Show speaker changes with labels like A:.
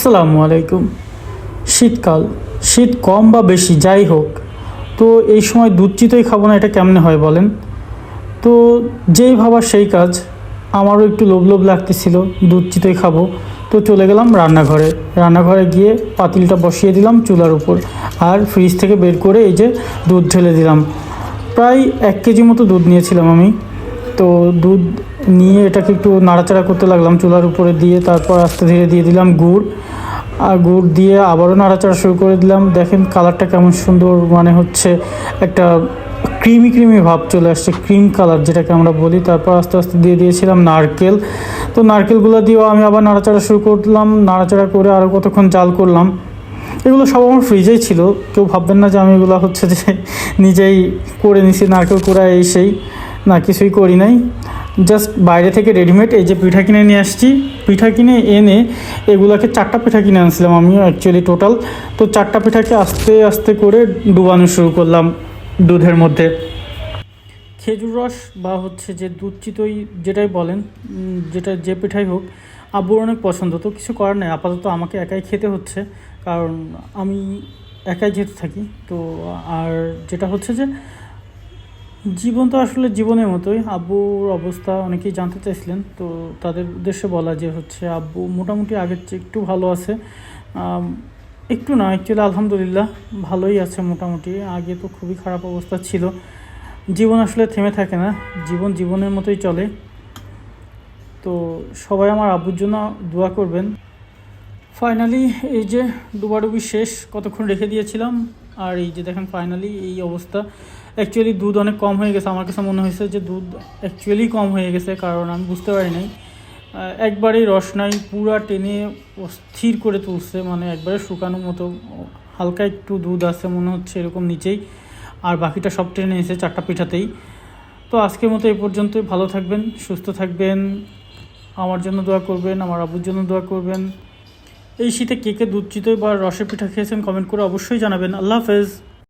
A: আসসালামু আলাইকুম। শীতকাল, শীত কম বা বেশি, যাই হোক। তো এই সময় দুধ চিতই খাব না, এটা কেমনে হয় বলেন? তো যেই ভাবা সেই কাজ। আমারও একটু লোভ লোভ লাগতেছিল, দুধ চিতই খাব। তো চলে গেলাম রান্নাঘরে। রান্নাঘরে গিয়ে পাতিলটা বসিয়ে দিলাম চুলার উপর। আর ফ্রিজ থেকে বের করে এই যে দুধ ঢেলে দিলাম। প্রায় এক কেজি মতো দুধ নিয়েছিলাম আমি। তো দুধ নিয়ে এটাকে একটু নাড়াচাড়া করতে লাগলাম চুলার উপরে দিয়ে তারপর আস্তে ধীরে দিয়ে দিলাম গুড়। আর গুড় দিয়ে আবারও নাড়াচাড়া শুরু করে দিলাম। দেখেন কালারটা কেমন সুন্দর মানে হচ্ছে একটা ক্রিমি ক্রিমি ভাব চলে আসছে, ক্রিম কালার যেটাকে আমরা বলি। তারপর আস্তে আস্তে দিয়ে দিয়েছিলাম নারকেল। তো নারকেলগুলো দিয়েও আমি আবার নাড়াচাড়া শুরু করলাম। নাড়াচাড়া করে আরও কতক্ষণ জাল করলাম। এগুলো সব আমার ফ্রিজেই ছিল। কেউ ভাববেন না যে আমি এগুলো হচ্ছে যে নিজেই করে নিছি, নারকেল কুড়া এই সেই না, কিছুই করি নাই। জাস্ট বাইরে থেকে রেডিমেড এই যে পিঠা কিনে নিয়ে আসছি। পিঠা কিনে এনে এগুলাকে চারটা পিঠা কিনে আনছিলাম আমি অ্যাকচুয়ালি টোটাল তো চারটা পিঠাকে আস্তে আস্তে করে ডুবানো শুরু করলাম দুধের মধ্যে। খেজুর রস বা হচ্ছে যে দুধ চিতই যেটাই বলেন যেটা যে পিঠাই হোক, আব্বুর অনেক পছন্দ। তো কিছু করার নেই, আপাতত আমাকে একাই খেতে হচ্ছে। কারণ আমি একাই যেতে থাকি, তো আর যেটা হচ্ছে যে জীবন তো আসলে জীবনের মতোই। আব্বুর অবস্থা অনেকেই জানতে চাইছিলেন, তো তাদের উদ্দেশ্যে বলা যে হচ্ছে আব্বু মোটামুটি আগের চেয়ে একটু ভালো আছে। একটু না অ্যাকচুয়ালি আলহামদুলিল্লাহ ভালোই আছে মোটামুটি। আগে তো খুবই খারাপ অবস্থা ছিল। জীবন আসলে থেমে থাকে না, জীবন জীবনের মতোই চলে। তো সবাই আমার আব্বুর জন্য দোয়া করবেন। ফাইনালি এই যে ডুবাডুবি শেষ, কতক্ষণ রেখে দিয়েছিলাম? আর এই যে দেখেন ফাইনালি এই অবস্থা। অ্যাকচুয়ালি দুধ অনেক কম হয়ে গেছে। আমার কাছে মনে হয়েছে যে দুধ অ্যাকচুয়ালি কম হয়ে গেছে, কারণ আমি বুঝতে পারি নাই। একবারেই রস নাই, পুরা টেনে স্থির করে তুলছে। মানে একবারে শুকানোর মতো, হালকা একটু দুধ আছে মনে হচ্ছে এরকম নিচেই। আর বাকিটা সব টেনে এসে চারটা পিঠাতেই। তো আজকের মতো এই পর্যন্তই। ভালো থাকবেন, সুস্থ থাকবেন। আমার জন্য দোয়া করবেন, আমার আব্বুর জন্য দোয়া করবেন। এই শীতে কে কে দুধ চিতই বা রসের পিঠা খেয়েছেন কমেন্ট করে অবশ্যই জানাবেন। আল্লাহ হাফেজ।